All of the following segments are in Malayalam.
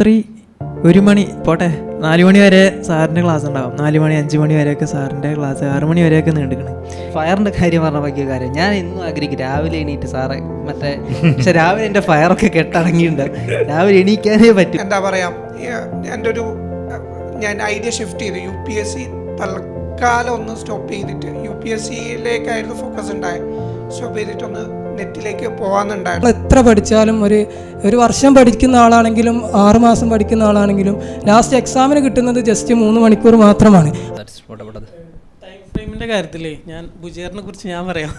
രാത്രി ഒരു മണി പോട്ടെ നാല് മണി വരെ സാറിന്റെ ക്ലാസ് ഉണ്ടാവും. നാല് മണി അഞ്ച് മണി വരെയൊക്കെ സാറിന്റെ ക്ലാസ് ആറ് മണി വരെയൊക്കെ നീണ്ടിരിക്കണം. ഫയറിന്റെ കാര്യം പറഞ്ഞ ബാക്കിയ കാര്യം. ഞാൻ ഇന്നും ആഗ്രഹിക്കും രാവിലെ എണീറ്റ് സാറെ മറ്റേ പക്ഷെ രാവിലെ എന്റെ ഫയറൊക്കെ കെട്ടടങ്ങിയിട്ടുണ്ട്. രാവിലെ എണീക്കാനേ പറ്റും. എന്താ പറയുക എന്റെ ഒരു ഞാൻ ഐഡിയ ഷിഫ്റ്റ് ചെയ്തു. യു പി എസ് സി തൽക്കാലം ഒന്ന് സ്റ്റോപ്പ് ചെയ്തിട്ട് യു പി എസ് സിയിലേക്കായിരുന്നു ഫോക്കസ് ഉണ്ടായത്. സ്റ്റോപ്പ് ചെയ്തിട്ടൊന്ന് നെറ്റിലേക്ക് പോകാന്നുണ്ടായിരുന്നു നമ്മൾ എത്ര പഠിച്ചാലും ഒരു ഒരു വർഷം പഠിക്കുന്ന ആളാണെങ്കിലും ആറ് മാസം പഠിക്കുന്ന ആളാണെങ്കിലും ലാസ്റ്റ് എക്സാമിന് കിട്ടുന്നത് ജസ്റ്റ് മൂന്ന് മണിക്കൂർ മാത്രമാണ്. ടൈം കാര്യത്തിൽ കാര്യത്തിൽ ഞാൻ ബുജേറിനെ കുറിച്ച് ഞാൻ പറയാം.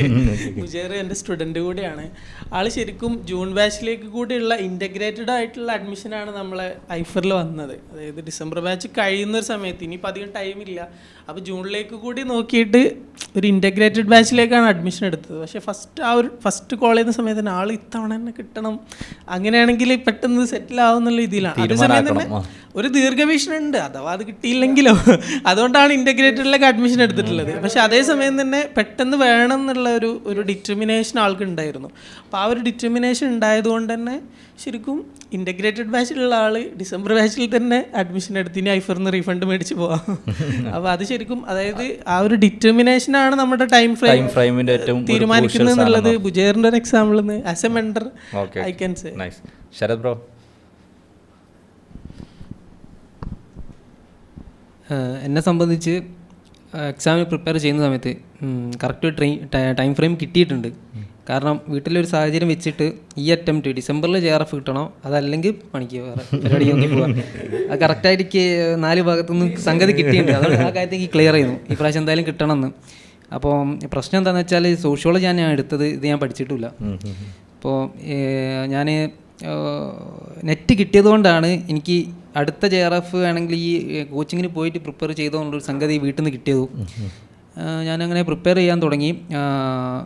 ബുജേർ എന്റെ സ്റ്റുഡന്റ് കൂടിയാണ്. ആൾ ശരിക്കും ജൂൺ ബാച്ചിലേക്ക് കൂടിയുള്ള ഇന്റഗ്രേറ്റഡ് ആയിട്ടുള്ള അഡ്മിഷനാണ് നമ്മളെ ഐഫറിൽ വന്നത്. അതായത് ഡിസംബർ ബാച്ച് കഴിയുന്ന ഒരു സമയത്ത് ഇനിയിപ്പോൾ അധികം ഇല്ല. അപ്പോൾ ജൂണിലേക്ക് കൂടി നോക്കിയിട്ട് ഒരു ഇന്റഗ്രേറ്റഡ് ബാച്ചിലേക്കാണ് അഡ്മിഷൻ എടുത്തത്. പക്ഷേ ഫസ്റ്റ് ആ ഒരു ഫസ്റ്റ് കോൾ ചെയ്യുന്ന സമയത്ത് തന്നെ ആൾ ഇത്തവണ തന്നെ കിട്ടണം. അങ്ങനെയാണെങ്കിൽ പെട്ടെന്ന് സെറ്റിൽ ആവുന്നുള്ള രീതിയിലാണ്. അതേസമയം തന്നെ ഒരു ദീർഘവീക്ഷണം ഉണ്ട് അഥവാ അത് കിട്ടിയില്ലെങ്കിലോ അതുകൊണ്ടാണ് ഇന്റഗ്രേറ്റഡിലേക്ക് അഡ്മിഷൻ എടുത്തിട്ടുള്ളത് പക്ഷെ അതേസമയം തന്നെ പെട്ടെന്ന് വേണം എന്നുള്ള ഒരു ഒരു ഡിറ്റർമിനേഷൻ ആൾക്ക് ഉണ്ടായിരുന്നു അപ്പോൾ ആ ഒരു ഡിറ്റർമിനേഷൻ ഉണ്ടായതുകൊണ്ട് തന്നെ ശരിക്കും ഇന്റഗ്രേറ്റഡ് ബാച്ചിലുള്ള ആൾ ഡിസംബർ ബാച്ചിൽ തന്നെ അഡ്മിഷൻ എടുത്ത് ഇനി ഐഫറിന്ന് റീഫണ്ട് മേടിച്ച് പോവാം. അപ്പോൾ അത് ശരിക്കും അതായത് ആ ഒരു ഡിറ്റർമിനേഷനാണ് നമ്മുടെ ടൈം ഫ്രെയിം ഫ്രെയിമിന്റെ ഏറ്റവും തീരുമാനിക്കുന്നത് എന്നുള്ളത് ബുജേറിന്റെ ഒരു example as a mentor. I can say nice Sharath bro. എന്നെ സംബന്ധിച്ച് എക്സാമിന് പ്രിപ്പയർ ചെയ്യുന്ന സമയത്ത് കറക്റ്റ് ട്രെയിൻ ടൈം ഫ്രെയിം കിട്ടിയിട്ടുണ്ട്. കാരണം വീട്ടിലൊരു സാഹചര്യം വെച്ചിട്ട് ഈ അറ്റംപ്റ്റ് ഡിസംബറിൽ ജെ ആർ എഫ് കിട്ടണോ? അതല്ലെങ്കിൽ പണിക്ക് വേറെ പരിപാടി നോക്കി പോകാം അത് കറക്റ്റായിട്ട് എനിക്ക് നാല് ഭാഗത്തുനിന്ന് സംഗതി കിട്ടിയിട്ടുണ്ട്. അതുകൊണ്ട് ആ കാര്യത്തിൽ എനിക്ക് ക്ലിയർ ചെയ്യുന്നു. ഈ പ്രാവശ്യം എന്തായാലും കിട്ടണമെന്ന്. അപ്പോൾ പ്രശ്നം എന്താണെന്ന് വെച്ചാൽ സോഷ്യോളജി ഞാൻ എടുത്തത്. ഇത് ഞാൻ പഠിച്ചിട്ടില്ല അപ്പോൾ ഞാൻ നെറ്റ് കിട്ടിയതുകൊണ്ടാണ് എനിക്ക് അടുത്ത ജെ ആർ എഫ് ആണെങ്കിൽ ഈ കോച്ചിങ്ങിന് പോയിട്ട് പ്രിപ്പയർ ചെയ്തുകൊണ്ടൊരു സംഗതി വീട്ടിൽ നിന്ന് കിട്ടിയതും. ഞാനങ്ങനെ പ്രിപ്പയർ ചെയ്യാൻ തുടങ്ങി.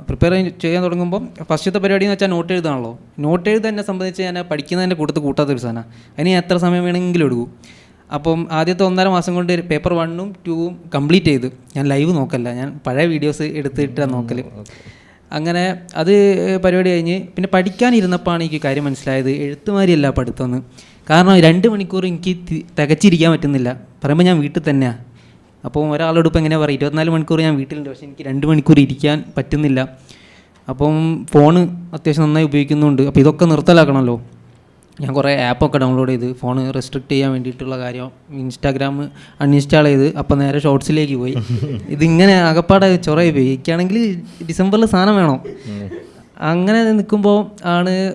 പ്രിപ്പയർ ചെയ്യാൻ തുടങ്ങുമ്പോൾ ഫസ്റ്റത്തെ പരിപാടി എന്ന് വെച്ചാൽ നോട്ട് എഴുതാണല്ലോ. നോട്ട് എന്നെ സംബന്ധിച്ച് ഞാൻ പഠിക്കുന്നതിന്റെ കൂട്ടത്തിൽ കൂട്ടാത്തൊരു സാധനം. അതിന് എത്ര സമയം വേണമെങ്കിലും എടുക്കും. അപ്പം ആദ്യത്തെ ഒന്നര മാസം കൊണ്ട് പേപ്പർ വണ്ണും ടൂവും കംപ്ലീറ്റ് ചെയ്ത് ഞാൻ ലൈവ് നോക്കല്ല. ഞാൻ പഴയ വീഡിയോസ് എടുത്തിട്ടാണ് നോക്കൽ അങ്ങനെ അത് പരിപാടി കഴിഞ്ഞ് പിന്നെ പഠിക്കാനിരുന്നപ്പോഴാണ് എനിക്ക് കാര്യം മനസ്സിലായത്. എഴുത്തുമാരിയല്ല പഠിത്തമെന്ന് കാരണം രണ്ട് മണിക്കൂർ എനിക്ക് തികച്ചിരിക്കാൻ പറ്റുന്നില്ല. പറയുമ്പോൾ ഞാൻ വീട്ടിൽ തന്നെയാണ് അപ്പോൾ ഒരാളോട് ഇപ്പോൾ എങ്ങനെയാണ് പറയുക? ഇരുപത്തിനാല് മണിക്കൂർ ഞാൻ വീട്ടിലുണ്ട്. പക്ഷേ എനിക്ക് രണ്ട് മണിക്കൂർ ഇരിക്കാൻ പറ്റുന്നില്ല. അപ്പം ഫോണ് അത്യാവശ്യം നന്നായി ഉപയോഗിക്കുന്നുണ്ട്. അപ്പോൾ ഇതൊക്കെ നിർത്തലാക്കണമല്ലോ. ഞാൻ കുറേ ആപ്പൊക്കെ ഡൗൺലോഡ് ചെയ്ത് ഫോൺ റെസ്ട്രിക്റ്റ് ചെയ്യാൻ വേണ്ടിയിട്ടുള്ള കാര്യം ഇൻസ്റ്റാഗ്രാം അൺഇൻസ്റ്റാൾ ചെയ്ത് അപ്പോൾ നേരെ ഷോർട്സിലേക്ക് പോയി. ഇതിങ്ങനെ അകപ്പാടെ ചൊറയായി പോയി. എനിക്കാണെങ്കിൽ ഡിസംബറിൽ സാധനം വേണം. അങ്ങനെ നിൽക്കുമ്പോൾ ആണ്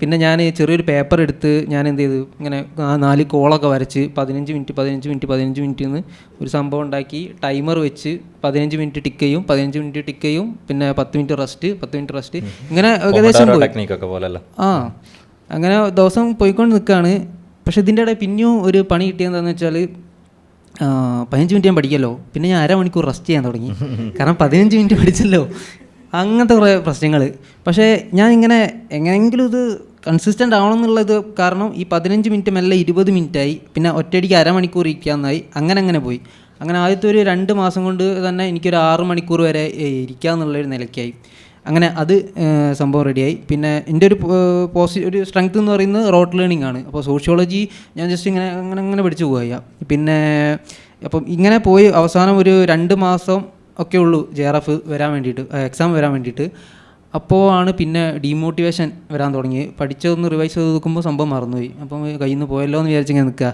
പിന്നെ ഞാൻ ചെറിയൊരു പേപ്പർ എടുത്ത് ഞാൻ എന്ത് ചെയ്തു ഇങ്ങനെ ആ നാല് കോളൊക്കെ വരച്ച് പതിനഞ്ച് മിനിറ്റ് പതിനഞ്ച് മിനിറ്റ് പതിനഞ്ച് മിനിറ്റ് എന്ന് ഒരു സംഭവം ഉണ്ടാക്കി ടൈമർ വെച്ച് പതിനഞ്ച് മിനിറ്റ് ടിക്ക് ചെയ്യും പതിനഞ്ച് മിനിറ്റ് ടിക്ക് ചെയ്യും പിന്നെ പത്ത് മിനിറ്റ് റെസ്റ്റ് പത്ത് മിനിറ്റ് റെസ്റ്റ് ഇങ്ങനെ ഏകദേശം ആ അങ്ങനെ ദിവസം പോയിക്കൊണ്ട് നിൽക്കുകയാണ് പക്ഷെ ഇതിന്റെ ഇടയിൽ പിന്നെയും ഒരു പണി കിട്ടിയതെന്താണെന്ന് വെച്ചാൽ പതിനഞ്ച് മിനിറ്റ് ഞാൻ പഠിക്കല്ലോ. പിന്നെ ഞാൻ അരമണിക്കൂർ റെസ്റ്റ് ചെയ്യാൻ തുടങ്ങി. കാരണം പതിനഞ്ച് മിനിറ്റ് പഠിച്ചല്ലോ. അങ്ങനത്തെ കുറേ പ്രശ്നങ്ങൾ പക്ഷേ ഞാൻ ഇങ്ങനെ എങ്ങനെയെങ്കിലും ഇത് കൺസിസ്റ്റന്റ് ആവണം എന്നുള്ളത് കാരണം ഈ പതിനഞ്ച് മിനിറ്റ് മെല്ലെ ഇരുപത് മിനിറ്റായി. പിന്നെ ഒറ്റയടിക്ക് അരമണിക്കൂർ ഇരിക്കാമെന്നായി അങ്ങനെ അങ്ങനെ പോയി. അങ്ങനെ ആദ്യത്തെ ഒരു രണ്ട് മാസം കൊണ്ട് തന്നെ എനിക്കൊരു ആറ് മണിക്കൂർ വരെ ഇരിക്കാമെന്നുള്ളൊരു നിലയ്ക്കായി. അങ്ങനെ അത് സംഭവം റെഡിയായി. പിന്നെ എന്റെ ഒരു പോസി ഒരു സ്ട്രെങ്ത് എന്ന് പറയുന്നത് റോട്ട് ലേണിംഗ് ആണ്. അപ്പോൾ സോഷ്യോളജി ഞാൻ ജസ്റ്റ് ഇങ്ങനെ അങ്ങനെ അങ്ങനെ പഠിച്ചു പോവുക പിന്നെ അപ്പം ഇങ്ങനെ പോയി അവസാനം ഒരു രണ്ട് മാസം ഒക്കെ ഉള്ളൂ ജെ ആർ എഫ് വരാൻ വേണ്ടിയിട്ട് എക്സാം വരാൻ വേണ്ടിയിട്ട്. അപ്പോൾ ആണ് പിന്നെ ഡീമോട്ടിവേഷൻ വരാൻ തുടങ്ങി പഠിച്ചതൊന്ന് റിവൈസ് ചെയ്ത് നോക്കുമ്പോൾ സംഭവം മറന്നുപോയി. അപ്പം കയ്യിൽ നിന്ന് പോയല്ലോ എന്ന് വിചാരിച്ചിങ്ങനെ നിൽക്കുക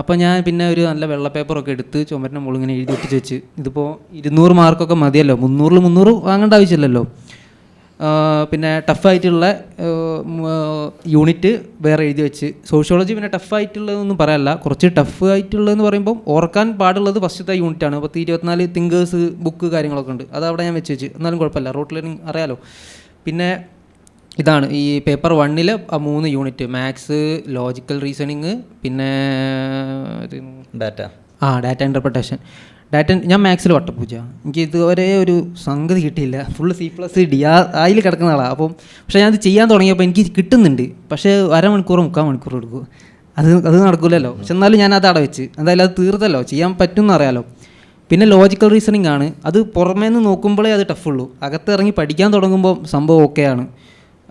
അപ്പോൾ ഞാൻ പിന്നെ ഒരു നല്ല വെള്ള പേപ്പറൊക്കെ എടുത്ത് ചുമരിന്റെ മുകളിൽ ഇങ്ങനെ എഴുതി ഒട്ടിച്ച് വെച്ച്. ഇതിപ്പോൾ ഇരുന്നൂറ് മാർക്കൊക്കെ മതിയല്ലോ. മുന്നൂറിൽ മുന്നൂറ് വാങ്ങേണ്ട ആവശ്യമില്ലല്ലോ. പിന്നെ ടഫായിട്ടുള്ള യൂണിറ്റ് വേറെ എഴുതി വെച്ച്. സോഷ്യോളജി പിന്നെ ടഫായിട്ടുള്ളതൊന്നും പറയാനല്ല കുറച്ച് ടഫ് ആയിട്ടുള്ളതെന്ന് പറയുമ്പോൾ ഓർക്കാൻ പാടുള്ളത് ഫസ്റ്റത്തെ യൂണിറ്റാണ് പത്ത് ഇരുപത്തിനാല് തിങ്കേഴ്സ് ബുക്ക് കാര്യങ്ങളൊക്കെ ഉണ്ട്. അത് അവിടെ ഞാൻ വെച്ച് വെച്ച്. എന്നാലും കുഴപ്പമില്ല. റോട്ട് ലേണിംഗ് അറിയാലോ. പിന്നെ ഇതാണ് ഈ പേപ്പർ വണ്ണിൽ ആ മൂന്ന് യൂണിറ്റ് മാത്സ് ലോജിക്കൽ റീസണിങ് പിന്നെ ഡാറ്റ ആ ഡാറ്റ ഇന്റർപ്രിട്ടേഷൻ ഡാറ്റ ഞാൻ മാത്സിൽ വട്ടപ്പൂജ എനിക്ക് ഇതുവരെ ഒരു സംഗതി കിട്ടിയില്ല. ഫുള്ള് സി പ്ലസ് ഡി ആ അതിൽ കിടക്കുന്ന ആളാണ് അപ്പം പക്ഷേ ഞാനത് ചെയ്യാൻ തുടങ്ങിയപ്പോൾ എനിക്ക് കിട്ടുന്നുണ്ട്. പക്ഷേ അരമണിക്കൂറോ മുക്കാൽ മണിക്കൂർ എടുക്കും. അത് അത് നടക്കില്ലല്ലോ പക്ഷെ എന്നാലും ഞാൻ അത് അവിടെ വെച്ച് എന്തായാലും അത് തീർത്തല്ലോ ചെയ്യാൻ പറ്റുമെന്ന് അറിയാലോ. പിന്നെ ലോജിക്കൽ റീസണിങ് ആണ്. അത് പുറമേ നിന്ന് നോക്കുമ്പോഴേ അത് ടഫുള്ളൂ അകത്ത് ഇറങ്ങി പഠിക്കാൻ തുടങ്ങുമ്പോൾ സംഭവം ഓക്കെയാണ്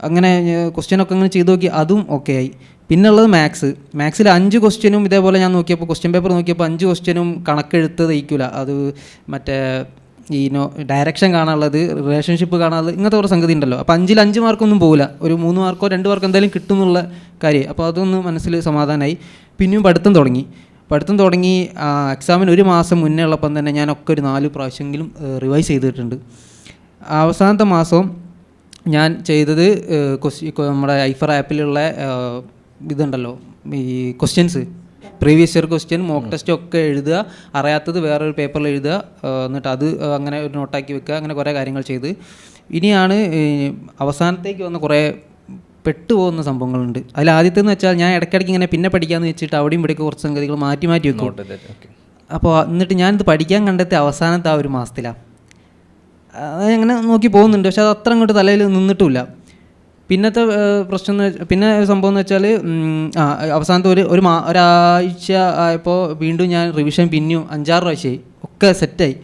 അങ്ങനെ ക്വസ്റ്റ്യൻ ഒക്കെ അങ്ങനെ ചെയ്ത് നോക്കി അതും ഓക്കെ ആയി. പിന്നെ ഉള്ളത് മാത്സ്. മാത്സിൽ അഞ്ച് ക്വസ്റ്റ്യനും ഇതേപോലെ ഞാൻ നോക്കിയപ്പോൾ ക്വസ്റ്റ്യൻ പേപ്പർ നോക്കിയപ്പോൾ അഞ്ച് ക്വസ്റ്റ്യനും കണക്കെഴുത്ത് തയ്ക്കില്ല അത് മറ്റേ ഈ നോ ഡയറക്ഷൻ കാണാനുള്ളത് റിലേഷൻഷിപ്പ് കാണാനുള്ളത് ഇങ്ങനത്തെ കുറേ സംഗതി ഉണ്ടല്ലോ. അപ്പോൾ അഞ്ചിൽ അഞ്ച് മാർക്കൊന്നും പോകില്ല ഒരു മൂന്ന് മാർക്കോ രണ്ട് മാർക്കോ എന്തായാലും കിട്ടും എന്നുള്ള കാര്യം. അപ്പോൾ അതൊന്ന് മനസ്സിൽ സമാധാനമായി പിന്നെയും പഠിത്തം തുടങ്ങി. പഠിത്തം തുടങ്ങി എക്സാമിന് ഒരു മാസം മുന്നേ ഉള്ളപ്പം തന്നെ ഞാനൊക്കെ ഒരു നാല് പ്രാവശ്യമെങ്കിലും റിവൈസ് ചെയ്തിട്ടുണ്ട്. അവസാനത്തെ മാസം ഞാൻ ചെയ്തത് നമ്മുടെ ഐഫർ ആപ്പിലുള്ള ഇതുണ്ടല്ലോ ഈ questions previous year question mock test ഒക്കെ എഴുതുക അറിയാത്തത് വേറൊരു പേപ്പറിൽ എഴുതുക എന്നിട്ട് അത് അങ്ങനെ ഒരു നോട്ടാക്കി വെക്കുക അങ്ങനെ കുറേ കാര്യങ്ങൾ ചെയ്ത്. ഇനിയാണ് അവസാനത്തേക്ക് വന്ന കുറേ പെട്ടുപോകുന്ന സംഭവങ്ങളുണ്ട്. അതിൽ ആദ്യത്തെ എന്ന് വെച്ചാൽ ഞാൻ ഇടയ്ക്കിടയ്ക്ക് ഇങ്ങനെ പിന്നെ പഠിക്കാമെന്ന് വെച്ചിട്ട് അവിടെയും ഇവിടെയൊക്കെ കുറച്ച് സംഗതികൾ മാറ്റി മാറ്റി വെക്കും. അപ്പോൾ എന്നിട്ട് ഞാനിത് പഠിക്കാൻ കണ്ടെത്തിയ അവസാനത്തെ ആ ഒരു മാസത്തിലാണ് അത് അങ്ങനെ നോക്കി പോകുന്നുണ്ട് പക്ഷെ അത് അത്ര അങ്ങോട്ട് തലയിൽ നിന്നിട്ടുമില്ല. പിന്നത്തെ പ്രശ്നം പിന്നെ സംഭവം എന്ന് വെച്ചാൽ അവസാനത്തെ ഒരു ഒരു ഒരാഴ്ച ആയപ്പോൾ വീണ്ടും ഞാൻ റിവിഷൻ പിന്നെയും അഞ്ചാറ് പ്രാവശ്യമായി ഒക്കെ സെറ്റായി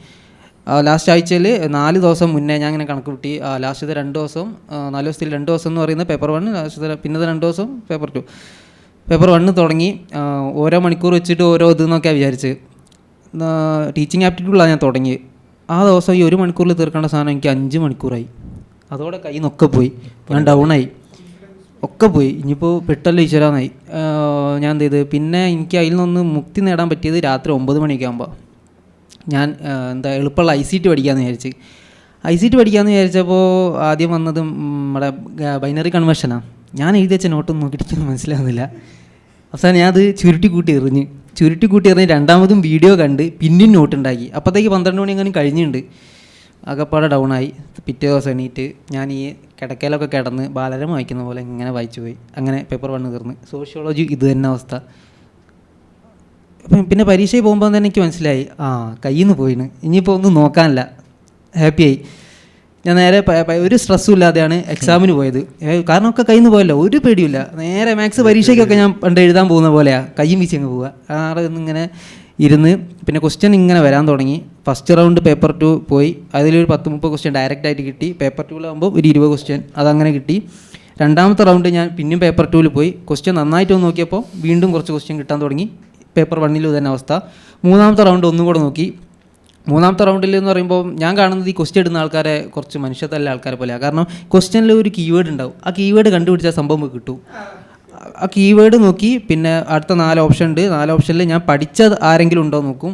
ലാസ്റ്റ് ആഴ്ചയിൽ നാല് ദിവസം മുന്നേ ഞാൻ ഇങ്ങനെ കണക്ക് കൂട്ടി. ലാസ്റ്റത്തെ രണ്ട് ദിവസം നാല് ദിവസത്തിൽ രണ്ട് ദിവസം എന്ന് പറയുന്നത് പേപ്പർ വൺ ലാസ്റ്റത്തെ പിന്നത്തെ രണ്ട് ദിവസം പേപ്പർ ടു പേപ്പർ വണ്ണ് തുടങ്ങി ഓരോ മണിക്കൂർ വെച്ചിട്ട് ഓരോ ഇത് എന്നൊക്കെയാണ് വിചാരിച്ച് ടീച്ചിങ് ആപ്റ്റിറ്റ്യൂഡിലാണ് ഞാൻ തുടങ്ങി ആ ദിവസം ഈ ഒരു മണിക്കൂറിൽ തീർക്കേണ്ട സാധനം എനിക്ക് അഞ്ച് മണിക്കൂറായി. അതോടെ കൈ നിന്നൊക്കെ പോയി. ഞാൻ ഡൗണായി ഒക്കെ പോയി. ഇനിയിപ്പോൾ പെട്ടല്ലോ ഈശ്വരാന്നായി. ഞാൻ എന്ത് ചെയ്ത്? പിന്നെ എനിക്ക് അതിൽ നിന്ന് മുക്തി നേടാൻ പറ്റിയത് രാത്രി ഒമ്പത് മണിയൊക്കെ ആകുമ്പോൾ ഞാൻ എന്താ എളുപ്പമുള്ള ഐ സി ടി പഠിക്കാമെന്ന് വിചാരിച്ച്. ഐ സി ടി പഠിക്കാമെന്ന് വിചാരിച്ചപ്പോൾ ആദ്യം വന്നത് നമ്മുടെ ബൈനറി കൺവേർഷനാണ് ഞാൻ എഴുതി വെച്ച നോട്ടൊന്നും നോക്കിയിട്ടൊന്നും മനസ്സിലാവുന്നില്ല. അവസാനം ഞാൻ അത് ചുരുട്ടി കൂട്ടി എറിഞ്ഞ്. ചുരുട്ടി കൂട്ടി എറിഞ്ഞ് രണ്ടാമതും വീഡിയോ കണ്ട് പിന്നെയും നോട്ട് ഉണ്ടാക്കി അപ്പോഴത്തേക്ക് പന്ത്രണ്ട് മണി അങ്ങനെ കഴിഞ്ഞിട്ടുണ്ട്. ആകപ്പാടെ ഡൗൺ ആയി. പിറ്റേ ദിവസം എണീറ്റ് ഞാൻ ഈ കിടക്കയിലൊക്കെ കിടന്ന് ബാലരം വായിക്കുന്ന പോലെ ഇങ്ങനെ വായിച്ചു പോയി. അങ്ങനെ പേപ്പർ വണ്ണ് തീർന്ന്. സോഷ്യോളജി ഇത് തന്നെ അവസ്ഥ. പിന്നെ പരീക്ഷയിൽ പോകുമ്പോൾ തന്നെ എനിക്ക് മനസ്സിലായി. ആ കയ്യിൽ നിന്ന് പോയിന് ഇനിയിപ്പോൾ ഒന്നും നോക്കാനില്ല. ഹാപ്പിയായി ഞാൻ നേരെ ഒരു സ്ട്രെസ്സും ഇല്ലാതെയാണ് എക്സാമിന് പോയത്. കാരണം ഒക്കെ കയ്യിൽ നിന്ന് പോയല്ലോ. ഒരു പേടിയില്ല നേരെ മാത്സ് പരീക്ഷയ്ക്കൊക്കെ ഞാൻ പണ്ട് എഴുതാൻ പോകുന്ന പോലെയാണ് കയ്യും വീശി അങ്ങ് പോവുക. ആടെ ഇങ്ങനെ ഇരുന്ന് പിന്നെ ക്വസ്റ്റ്യൻ ഇങ്ങനെ വരാൻ തുടങ്ങി. ഫസ്റ്റ് റൗണ്ട് പേപ്പർ ടു പോയി. അതിലൊരു പത്ത് മുപ്പത് ക്വസ്റ്റ്യൻ ഡയറക്റ്റ് ആയിട്ട് കിട്ടി. പേപ്പർ ടൂലാകുമ്പോൾ ഒരു ഇരുപത് ക്വസ്റ്റ്യൻ അതങ്ങനെ കിട്ടി. രണ്ടാമത്തെ റൗണ്ട് ഞാൻ പിന്നെയും പേപ്പർ ടൂവിൽ പോയി. ക്വസ്റ്റ്യൻ നന്നായിട്ട് ഒന്ന് നോക്കിയപ്പോൾ വീണ്ടും കുറച്ച് ക്വസ്റ്റ്യൻ കിട്ടാൻ തുടങ്ങി. പേപ്പർ വണ്ണിലും തന്നെ അവസ്ഥ. മൂന്നാമത്തെ റൗണ്ട് ഒന്നും കൂടെ നോക്കി. മൂന്നാമത്തെ റൗണ്ടിൽ എന്ന് പറയുമ്പോൾ ഞാൻ കാണുന്നത് ഈ ക്വസ്റ്റ്യൻ ഇടുന്ന ആൾക്കാരെ കുറച്ച് മനുഷ്യത്തല്ല ആൾക്കാരെ പോലെയാണ് കാരണം ക്വസ്റ്റ്യനിൽ ഒരു കീവേഡ് ഉണ്ടാവും. ആ കീവേഡ് കണ്ടുപിടിച്ചാൽ സംഭവം കിട്ടും. ആ കീവേഡ് നോക്കി പിന്നെ അടുത്ത നാല് ഓപ്ഷൻ ഉണ്ട്. നാല് ഓപ്ഷനിൽ ഞാൻ പഠിച്ചത് ആരെങ്കിലും ഉണ്ടോ നോക്കും.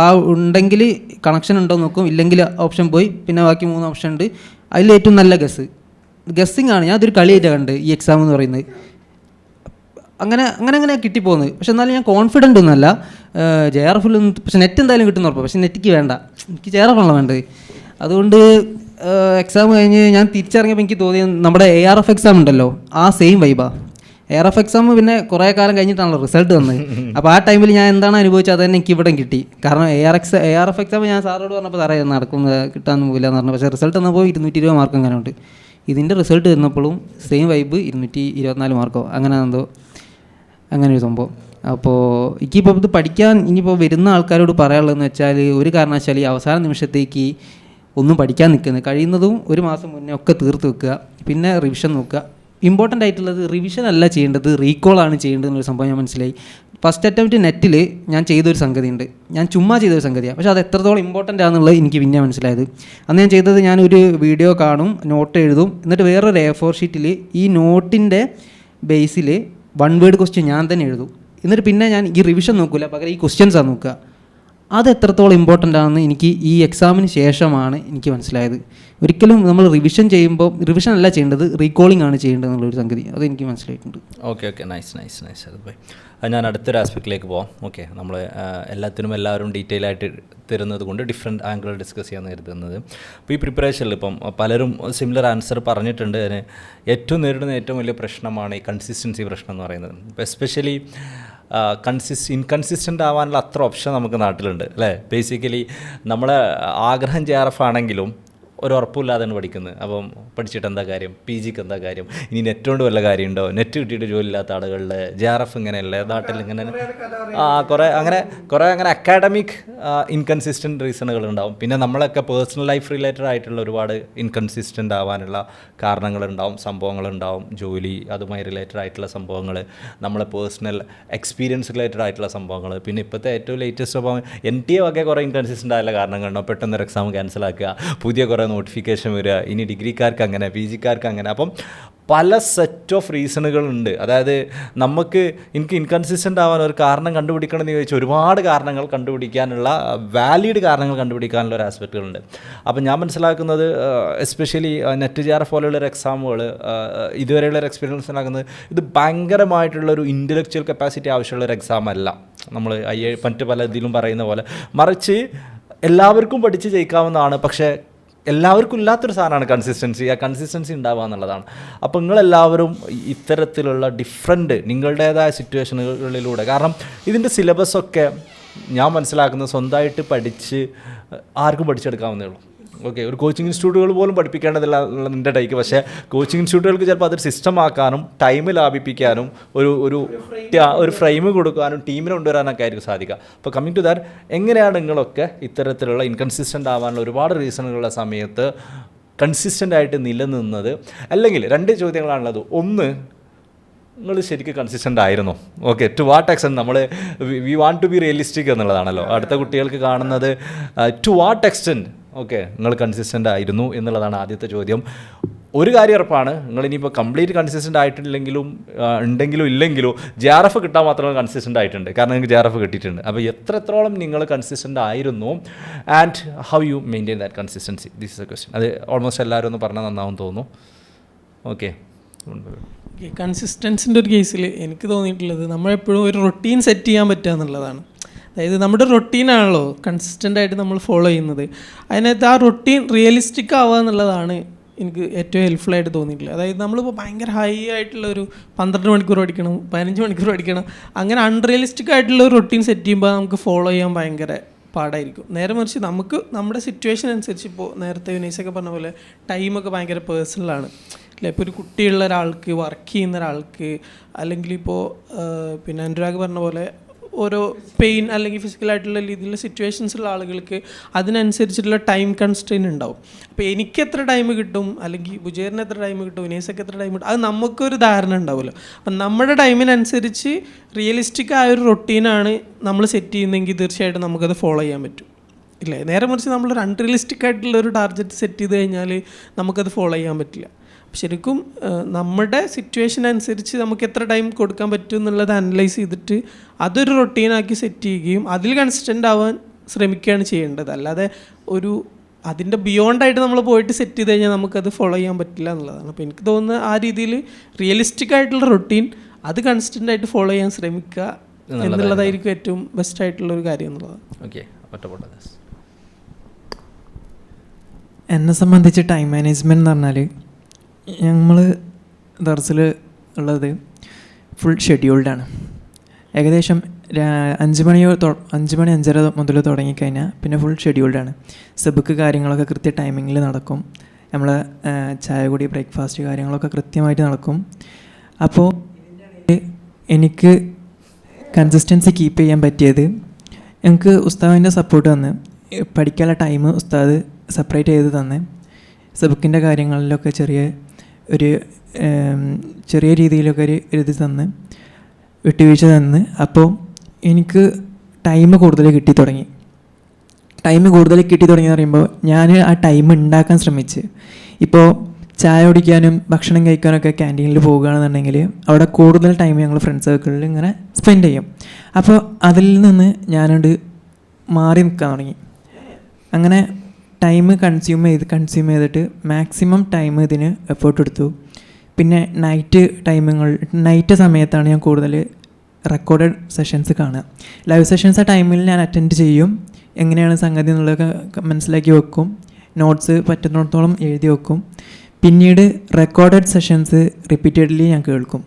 ആ ഉണ്ടെങ്കിൽ കണക്ഷൻ ഉണ്ടോ നോക്കും. ഇല്ലെങ്കിൽ ഓപ്ഷൻ പോയി. പിന്നെ ബാക്കി മൂന്ന് ഓപ്ഷൻ ഉണ്ട്. അതിൽ ഏറ്റവും നല്ല ഗസ് ഗസ്സിങ് ആണ്. ഞാൻ അതൊരു കളിയായിട്ടാണ് കണ്ട് ഈ എക്സാം എന്ന് പറയുന്നത്. അങ്ങനെ അങ്ങനെ അങ്ങനെ കിട്ടിപ്പോകുന്നത് പക്ഷെ എന്നാലും ഞാൻ കോൺഫിഡന്റ് ഒന്നുമല്ല. ജെ ആർ എഫിൽ പക്ഷെ നെറ്റ് എന്തായാലും കിട്ടുന്ന ഉറപ്പാണ് പക്ഷെ നെറ്റിക്ക് വേണ്ട. എനിക്ക് ജെ ആർ എഫാണല്ലോ വേണ്ടത്. അതുകൊണ്ട് എക്സാം കഴിഞ്ഞ് ഞാൻ തിരിച്ചിറങ്ങിയപ്പോൾ എനിക്ക് തോന്നിയത് നമ്മുടെ എ ആർ എഫ് എക്സാം ഉണ്ടല്ലോ. ആ സെയിം വൈബാ എ ആർ എഫ് എക്സാം പിന്നെ കുറേ കാലം കഴിഞ്ഞിട്ടാണല്ലോ റിസൾട്ട് വന്നത്. അപ്പോൾ ആ ടൈമിൽ ഞാൻ എന്താണ് അനുഭവിച്ചത്? അത് തന്നെ എനിക്ക് ഇവിടെ കിട്ടി. കാരണം A R X A R F exam ഞാൻ സാറോട് പറഞ്ഞപ്പോൾ സാറേ നടക്കും കിട്ടാൻ പോകില്ല എന്ന് പറഞ്ഞു. പക്ഷേ റിസൾട്ട് വന്നപ്പോൾ ഇരുന്നൂറ്റി ഇരുപത് മാർക്ക് അങ്ങനെ ഉണ്ട്. ഇതിന്റെ റിസൾട്ട് വന്നപ്പോഴും സെയിം വൈബ് ഇരുന്നൂറ്റി ഇരുപത്തിനാല് മാർക്കോ അങ്ങനെ എന്തോ അങ്ങനെ ഒരു സംഭവം. അപ്പോൾ എനിക്കിപ്പോൾ ഇത് പഠിക്കാൻ ഇനിയിപ്പോൾ വരുന്ന ആൾക്കാരോട് പറയാനുള്ളതെന്ന് വെച്ചാൽ ഒരു കാരണവശാൽ ഈ അവസാന നിമിഷത്തേക്ക് ഒന്നും പഠിക്കാൻ നിൽക്കുന്നത് കഴിയുന്നതും ഒരു മാസം മുന്നേ ഒക്കെ തീർത്ത് വെക്കുക. പിന്നെ റിവിഷൻ നോക്കുക. ഇമ്പോർട്ടന്റ് ആയിട്ടുള്ളത് റിവിഷൻ അല്ല ചെയ്യേണ്ടത് റീകോൾ ആണ് ചെയ്യേണ്ടത് എന്നൊരു സംഭവം ഞാൻ മനസ്സിലായി. ഫസ്റ്റ് അറ്റംപ്റ്റ് നെറ്റിൽ ഞാൻ ചെയ്തൊരു സംഗതി ഉണ്ട് ഞാൻ ചുമ്മാ ചെയ്തൊരു സംഗതിയാണ് പക്ഷേ അത് എത്രത്തോളം ഇമ്പോർട്ടന്റ് ആണെന്നുള്ളത് എനിക്ക് പിന്നെ മനസ്സിലായത്. അന്ന് ഞാൻ ചെയ്തത് ഞാനൊരു വീഡിയോ കാണും നോട്ട് എഴുതും എന്നിട്ട് വേറൊരു എ ഫോർ ഷീറ്റിൽ ഈ നോട്ടിന്റെ ബേസിൽ വൺ വേർഡ് ക്വസ്റ്റ്യൻ ഞാൻ തന്നെ എഴുതും. എന്നിട്ട് പിന്നെ ഞാൻ ഈ റിവിഷൻ നോക്കില്ല പകരം ഈ ക്വസ്റ്റ്യൻസാണ് നോക്കുക. അത് എത്രത്തോളം ഇമ്പോർട്ടന്റ് ആണെന്ന് എനിക്ക് ഈ എക്സാമിന് ശേഷമാണ് എനിക്ക് മനസ്സിലായത്. ഒരിക്കലും നമ്മൾ റിവിഷൻ ചെയ്യുമ്പോൾ റിവിഷൻ അല്ല ചെയ്യേണ്ടത് റീകോളിംഗ് ആണ് ചെയ്യേണ്ടത് എന്നുള്ളൊരു സംഗതി. അത് എനിക്ക് മനസ്സിലായിട്ടുണ്ട്. Okay okay nice nice nice അത് ബൈ ഞാൻ അടുത്തൊരു ആസ്പെക്റ്റിലേക്ക് പോവാം. ഓക്കെ നമ്മൾ എല്ലാത്തിനും എല്ലാവരും ഡീറ്റെയിൽ ആയിട്ട് തരുന്നത് കൊണ്ട് ഡിഫറെന്റ് ആംഗിൾ ഡിസ്കസ് ചെയ്യാൻ കരുതുന്നത്. അപ്പോൾ ഈ പ്രിപ്പറേഷനിൽ ഇപ്പം പലരും സിമിലർ ആൻസർ പറഞ്ഞിട്ടുണ്ട്. അതിന് ഏറ്റവും നേരിടുന്ന ഏറ്റവും വലിയ പ്രശ്നമാണ് ഈ കൺസിസ്റ്റൻസി പ്രശ്നം എന്ന് പറയുന്നത്. ഇപ്പോൾ എസ്പെഷ്യലി കൺസിസ് ഇൻകൺസിസ്റ്റന്റ് ആവാനുള്ള അത്ര ഓപ്ഷൻ നമുക്ക് നാട്ടിലുണ്ട് അല്ലേ? ബേസിക്കലി നമ്മൾ ആഗ്രഹം ജെ ആർ എഫ് ആണെങ്കിലും ഒരു ഉറപ്പില്ലാതെയാണ് പഠിക്കുന്നത്. അപ്പം പഠിച്ചിട്ട് എന്താ കാര്യം? പി ജിക്ക് എന്താ കാര്യം? ഇനി നെറ്റ് കൊണ്ട് വല്ല കാര്യമുണ്ടോ? നെറ്റ് കിട്ടിയിട്ട് ജോലി ഇല്ലാത്ത ആളുകളുടെ ജെ ആർ എഫ് ഇങ്ങനെയല്ലേ? നാട്ടിൽ ഇങ്ങനെ ആ കുറേ അങ്ങനെ കുറേ അങ്ങനെ അക്കാഡമിക് ഇൻകൺസിസ്റ്റന്റ് റീസണുകൾ ഉണ്ടാവും. പിന്നെ നമ്മളൊക്കെ പേഴ്സണൽ ലൈഫ് റിലേറ്റഡ് ആയിട്ടുള്ള ഒരുപാട് ഇൻകൺസിസ്റ്റന്റ് ആവാനുള്ള കാരണങ്ങളുണ്ടാവും സംഭവങ്ങളുണ്ടാവും. ജോലി അതുമായി റിലേറ്റഡ് ആയിട്ടുള്ള സംഭവങ്ങൾ നമ്മളെ പേഴ്സണൽ എക്സ്പീരിയൻസ് റിലേറ്റഡ് ആയിട്ടുള്ള സംഭവങ്ങൾ. പിന്നെ ഇപ്പോഴത്തെ ഏറ്റവും ലേറ്റസ്റ്റ് സംഭവം എൻ ടി എ ഒക്കെ കുറേ ഇൻകൺസിസ്റ്റന്റ് ആയുള്ള കാരണങ്ങളുണ്ടാവും. പെട്ടെന്ന് ഒരു എക്സാം ക്യാൻസൽ ആക്കുക. പുതിയ കുറേ നോട്ടിഫിക്കേഷൻ വരിക. ഇനി ഡിഗ്രിക്കാർക്ക് അങ്ങനെ പി ജിക്കാർക്ക് അങ്ങനെ. അപ്പം പല സെറ്റ് ഓഫ് റീസണുകളുണ്ട് അതായത് നമുക്ക് എനിക്ക് ഇൻകൺസിസ്റ്റന്റ് ആവാൻ ഒരു കാരണം കണ്ടുപിടിക്കണം എന്ന് ചോദിച്ചാൽ ഒരുപാട് കാരണങ്ങൾ കണ്ടുപിടിക്കാനുള്ള വാലിഡ് കാരണങ്ങൾ കണ്ടുപിടിക്കാനുള്ള ഒരു ആസ്പെക്റ്റുകളുണ്ട് അപ്പം ഞാൻ മനസ്സിലാക്കുന്നത് എസ്പെഷ്യലി നെറ്റ് ജി ആർ പോലെയുള്ള ഒരു എക്സാമുകൾ ഇതുവരെയുള്ള ഒരു എക്സ്പീരിയൻസ് മനസ്സിലാക്കുന്നത് ഇത് ഭയങ്കരമായിട്ടുള്ള ഒരു ഇന്റലക്ച്വൽ കപ്പാസിറ്റി ആവശ്യമുള്ള ഒരു എക്സാം അല്ല. നമ്മൾ ഐ മറ്റ് പല ഇതിലും പറയുന്ന പോലെ മറിച്ച് എല്ലാവർക്കും പഠിച്ച് ജയിക്കാവുന്നതാണ്. പക്ഷേ എല്ലാവർക്കും ഇല്ലാത്തൊരു സാധനമാണ് കൺസിസ്റ്റൻസി ആ കൺസിസ്റ്റൻസി ഉണ്ടാവുക എന്നുള്ളതാണ്. അപ്പോൾ നിങ്ങളെല്ലാവരും ഇത്തരത്തിലുള്ള ഡിഫറെന്റ് നിങ്ങളുടേതായ സിറ്റുവേഷനുകളിലൂടെ കാരണം ഇതിന്റെ സിലബസൊക്കെ ഞാൻ മനസ്സിലാക്കുന്നത് സ്വന്തമായിട്ട് പഠിച്ച് ആർക്കും പഠിച്ചെടുക്കാവുന്നേ ഉള്ളൂ. ഓക്കെ ഒരു കോച്ചിങ് ഇൻസ്റ്റിറ്റ്യൂട്ടുകൾ പോലും പഠിപ്പിക്കേണ്ടതില്ല എന്റെ ടൈക്ക് പക്ഷേ കോച്ചിങ് ഇൻസ്റ്റിറ്റ്യൂട്ടുകൾക്ക് ചിലപ്പോൾ അതൊരു സിസ്റ്റം ആക്കാനും ടൈം ലാഭിപ്പിക്കാനും ഒരു ഒരു ഒരു ഫ്രെയിം കൊടുക്കാനും ടീമിനെ കൊണ്ടുവരാനൊക്കെ ആയിരിക്കും സാധിക്കുക. അപ്പോൾ കമ്മിങ് ടു ദാറ്റ് എങ്ങനെയാണ് നിങ്ങളൊക്കെ ഇത്തരത്തിലുള്ള ഇൻകൺസിസ്റ്റന്റ് ആവാനുള്ള ഒരുപാട് റീസണുകളുള്ള സമയത്ത് കൺസിസ്റ്റന്റ് ആയിട്ട് നിലനിന്നത്? അല്ലെങ്കിൽ രണ്ട് ചോദ്യങ്ങളാണുള്ളത്. ഒന്ന് നിങ്ങൾ ശരിക്കും കൺസിസ്റ്റന്റ് ആയിരുന്നു? ഓക്കെ ടു വാട്ട് എക്സ്റ്റൻ നമ്മൾ we want to be realistic എന്നുള്ളതാണല്ലോ. അടുത്ത കുട്ടികൾക്ക് കാണുന്നത്. ടു വാട്ട് എക്സ്റ്റെന്റ് ഓക്കെ നിങ്ങൾ കൺസിസ്റ്റന്റ് ആയിരുന്നു എന്നുള്ളതാണ് ആദ്യത്തെ ചോദ്യം. ഒരു കാര്യം ഉറപ്പാണ് നിങ്ങൾ ഇനിയിപ്പോൾ കംപ്ലീറ്റ് കൺസിസ്റ്റന്റ് ആയിട്ടില്ലെങ്കിലും ഉണ്ടെങ്കിലും ഇല്ലെങ്കിലും ജെ ആർ എഫ് കിട്ടാൻ മാത്രമേ കൺസിസ്റ്റന്റ് ആയിട്ടുണ്ട്. കാരണം നിങ്ങൾക്ക് ജെ ആർ എഫ് കിട്ടിയിട്ടുണ്ട്. അപ്പോൾ എത്രത്തോളം നിങ്ങൾ കൺസിസ്റ്റന്റ് ആയിരുന്നു and how you maintain that consistency this is a question അത് ഓൾമോസ്റ്റ് എല്ലാവരും ഒന്ന് പറഞ്ഞാൽ നന്നാവും തോന്നുന്നു. ഓക്കെ. കൺസിസ്റ്റൻസിന്റെ ഒരു കേസിൽ എനിക്ക് തോന്നിയിട്ടുള്ളത് നമ്മളെപ്പോഴും ഒരു റൊട്ടീൻ സെറ്റ് ചെയ്യാൻ പറ്റുക എന്നുള്ളതാണ്. അതായത് നമ്മുടെ റൊട്ടീനാണല്ലോ കൺസിസ്റ്റന്റ് ആയിട്ട് നമ്മൾ ഫോളോ ചെയ്യുന്നത്. അതിനകത്ത് ആ റൊട്ടീൻ റിയലിസ്റ്റിക് ആവുക എന്നുള്ളതാണ് എനിക്ക് ഏറ്റവും ഹെൽപ്ഫുൾ ആയിട്ട് തോന്നിയിട്ടുള്ളത്. അതായത് നമ്മളിപ്പോൾ ഭയങ്കര ഹൈ ആയിട്ടുള്ള ഒരു പന്ത്രണ്ട് മണിക്കൂർ പഠിക്കണം പതിനഞ്ച് മണിക്കൂർ പഠിക്കണം അങ്ങനെ അൺറിയലിസ്റ്റിക് ആയിട്ടുള്ള ഒരു റൊട്ടീൻ സെറ്റ് ചെയ്യുമ്പോൾ നമുക്ക് ഫോളോ ചെയ്യാൻ ഭയങ്കര പാടായിരിക്കും. നേരെ മറിച്ച് നമുക്ക് നമ്മുടെ സിറ്റുവേഷൻ അനുസരിച്ച് ഇപ്പോൾ നേരത്തെ വിനീസൊക്കെ പറഞ്ഞ പോലെ ടൈമൊക്കെ ഭയങ്കര പേഴ്സണലാണ് അല്ലെ? ഇപ്പോൾ ഒരു കുട്ടിയുള്ള ഒരാൾക്ക് വർക്ക് ചെയ്യുന്ന ഒരാൾക്ക് അല്ലെങ്കിൽ ഇപ്പോൾ പിന്നെ അനുരാഗ് പറഞ്ഞ പോലെ ഓരോ പെയിൻ അല്ലെങ്കിൽ ഫിസിക്കലായിട്ടുള്ള രീതിയിലുള്ള സിറ്റുവേഷൻസ് ഉള്ള ആളുകൾക്ക് അതിനനുസരിച്ചിട്ടുള്ള ടൈം കൺസ്ട്രെയിൻ ഉണ്ടാവും. അപ്പോൾ എനിക്ക് എത്ര ടൈം കിട്ടും? അല്ലെങ്കിൽ ബുജേറിന് എത്ര ടൈം കിട്ടും? വിനേസൊക്കെ എത്ര ടൈം കിട്ടും? അത് നമുക്കൊരു ധാരണ ഉണ്ടാവുമല്ലോ. അപ്പം നമ്മുടെ ടൈമിനനുസരിച്ച് റിയലിസ്റ്റിക് ആയ ഒരു റൊട്ടീനാണ് നമ്മൾ സെറ്റ് ചെയ്യുന്നതെങ്കിൽ തീർച്ചയായിട്ടും നമുക്കത് ഫോളോ ചെയ്യാൻ പറ്റും. ഇല്ലേ? നേരെ മറിച്ച് നമ്മളൊരു അൺറിയലിസ്റ്റിക് ആയിട്ടുള്ള ഒരു ടാർഗറ്റ് സെറ്റ് ചെയ്ത് കഴിഞ്ഞാൽ നമുക്കത് ഫോളോ ചെയ്യാൻ പറ്റില്ല. ശരിക്കും നമ്മുടെ സിറ്റുവേഷൻ അനുസരിച്ച് നമുക്ക് എത്ര ടൈം കൊടുക്കാൻ പറ്റും എന്നുള്ളത് അനലൈസ് ചെയ്തിട്ട് അതൊരു റൊട്ടീനാക്കി സെറ്റ് ചെയ്യുകയും അതിൽ കൺസിസ്റ്റന്റ് ആവാൻ ശ്രമിക്കുകയാണ് ചെയ്യേണ്ടത്. അല്ലാതെ ഒരു അതിന്റെ ബിയോണ്ടായിട്ട് നമ്മൾ പോയിട്ട് സെറ്റ് ചെയ്ത് കഴിഞ്ഞാൽ നമുക്കത് ഫോളോ ചെയ്യാൻ പറ്റില്ല എന്നുള്ളതാണ്. അപ്പോൾ എനിക്ക് തോന്നുന്നത് ആ രീതിയിൽ റിയലിസ്റ്റിക് ആയിട്ടുള്ള റൊട്ടീൻ അത് കൺസിസ്റ്റന്റ് ആയിട്ട് ഫോളോ ചെയ്യാൻ ശ്രമിക്കുക എന്നുള്ളതായിരിക്കും ഏറ്റവും ബെസ്റ്റ് ആയിട്ടുള്ള ഒരു കാര്യം എന്നുള്ളത്. ഓക്കെ എന്നെ സംബന്ധിച്ച് ടൈം മാനേജ്മെന്റ് എന്ന് പറഞ്ഞാൽ ഞങ്ങൾ ദർസിൽ ഉള്ളത് ഫുൾ ഷെഡ്യൂൾഡാണ് ഏകദേശം അഞ്ച് മണിയോ അഞ്ച് മണി അഞ്ചര മുതൽ തുടങ്ങിക്കഴിഞ്ഞാൽ പിന്നെ ഫുൾ ഷെഡ്യൂൾഡാണ് സെബുക്ക് കാര്യങ്ങളൊക്കെ കൃത്യ ടൈമിങ്ങിൽ നടക്കും. നമ്മൾ ചായ കൂടി ബ്രേക്ക്ഫാസ്റ്റ് കാര്യങ്ങളൊക്കെ കൃത്യമായിട്ട് നടക്കും. അപ്പോൾ എനിക്ക് കൺസിസ്റ്റൻസി കീപ്പ് ചെയ്യാൻ പറ്റിയത് ഞങ്ങൾക്ക് ഉസ്താവിന്റെ സപ്പോർട്ട് തന്ന്. പഠിക്കാനുള്ള ടൈം ഉസ്താദ് സെപ്പറേറ്റ് ചെയ്ത് തന്ന്. സെബുക്കിന്റെ കാര്യങ്ങളിലൊക്കെ ചെറിയ ഒരു ചെറിയ രീതിയിലൊക്കെ ഒരു എഴുതി തന്ന് വിട്ടുവീഴ്ച തന്ന്. അപ്പോൾ എനിക്ക് ടൈം കൂടുതൽ കിട്ടി തുടങ്ങി. ടൈം കൂടുതൽ കിട്ടി തുടങ്ങി പറയുമ്പോൾ ഞാൻ ആ ടൈം ഉണ്ടാക്കാൻ ശ്രമിച്ച്. ഇപ്പോൾ ചായ കുടിക്കാനും ഭക്ഷണം കഴിക്കാനൊക്കെ ക്യാന്റീനിൽ പോകുകയാണെന്നുണ്ടെങ്കിൽ അവിടെ കൂടുതൽ ടൈം ഞങ്ങൾ ഫ്രണ്ട് സർക്കിളിൽ ഇങ്ങനെ സ്പെൻഡ് ചെയ്യും. അപ്പോൾ അതിൽ നിന്ന് ഞാനത് മാറി നിൽക്കാൻ തുടങ്ങി. അങ്ങനെ ടൈം കൺസ്യൂം ചെയ്ത് കൺസ്യൂം ചെയ്തിട്ട് മാക്സിമം ടൈം ഇതിന് എഫേർട്ട് എടുത്തു. പിന്നെ നൈറ്റ് ടൈമുകൾ നൈറ്റ് സമയത്താണ് ഞാൻ കൂടുതൽ റെക്കോർഡഡ് സെഷൻസ് കാണുക. ലൈവ് സെഷൻസ് ആ ടൈമിൽ ഞാൻ അറ്റൻഡ് ചെയ്യും. എങ്ങനെയാണ് സംഗതി എന്നുള്ളതൊക്കെ മനസ്സിലാക്കി വെക്കും. നോട്ട്സ് പറ്റുന്നിടത്തോളം എഴുതി വെക്കും. പിന്നീട് റെക്കോർഡഡ് സെഷൻസ് റിപ്പീറ്റഡ്ലി ഞാൻ കേൾക്കും.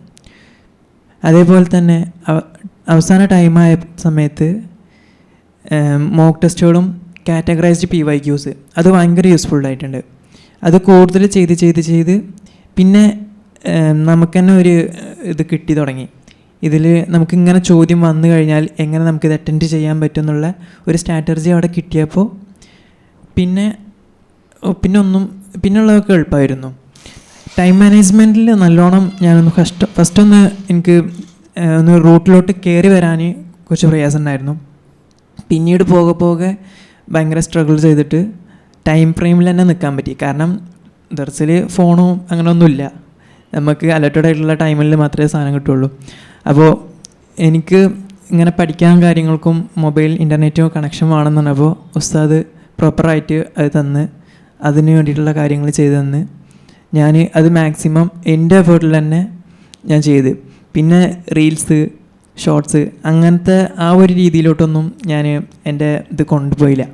അതേപോലെ തന്നെ അവ- അവസാന ടൈമായ സമയത്ത് മോക്ക് ടെസ്റ്റുകളും കാറ്റഗറൈസ്ഡ് പി വൈ ക്യൂസ് അത് ഭയങ്കര യൂസ്ഫുൾ ആയിട്ടുണ്ട്. അത് കൂടുതൽ ചെയ്ത് ചെയ്ത് ചെയ്ത് പിന്നെ നമുക്ക് തന്നെ ഒരു ഇത് കിട്ടി തുടങ്ങി. ഇതിൽ നമുക്കിങ്ങനെ ചോദ്യം വന്നു കഴിഞ്ഞാൽ എങ്ങനെ നമുക്കിത് അറ്റൻഡ് ചെയ്യാൻ പറ്റും എന്നുള്ള ഒരു സ്ട്രാറ്റജി അവിടെ കിട്ടിയപ്പോൾ പിന്നെ പിന്നെ ഒന്നും പിന്നുള്ളതൊക്കെ എളുപ്പമായിരുന്നു ടൈം മാനേജ്മെന്റിൽ നല്ലോണം ഞാനൊന്ന് ഫസ്റ്റ് ഫസ്റ്റ് ഒന്ന് എനിക്ക് ഒന്ന് റൂട്ടിലോട്ട് കയറി വരാൻ കുറച്ച് പ്രയാസം ഉണ്ടായിരുന്നു. പിന്നീട് പോകെ പോകെ ഭയങ്കര സ്ട്രഗിൾ ചെയ്തിട്ട് ടൈം ഫ്രെയിമിൽ തന്നെ നിൽക്കാൻ പറ്റി. കാരണം ദർസിൽ ഫോണും അങ്ങനെ ഒന്നുമില്ല. നമുക്ക് അലർട്ടഡ് ആയിട്ടുള്ള ടൈമിൽ മാത്രമേ സാധനം കിട്ടുള്ളൂ. അപ്പോൾ എനിക്ക് ഇങ്ങനെ പഠിക്കാൻ കാര്യങ്ങൾക്കും മൊബൈൽ ഇന്റർനെറ്റും കണക്ഷൻ വേണമെന്ന് പറഞ്ഞപ്പോൾ ഉസ്താദ് പ്രോപ്പറായിട്ട് അത് തന്ന് അതിന് വേണ്ടിയിട്ടുള്ള കാര്യങ്ങൾ ചെയ്ത് തന്ന്. ഞാൻ അത് മാക്സിമം എന്റെ എഫേർട്ടിൽ തന്നെ ഞാൻ ചെയ്ത്. പിന്നെ റീൽസ് ഷോർട്സ്. അങ്ങനത്തെ ആ ഒരു രീതിയിലോട്ടൊന്നും ഞാൻ എന്റെ ഇത് കൊണ്ടുപോയില്ല.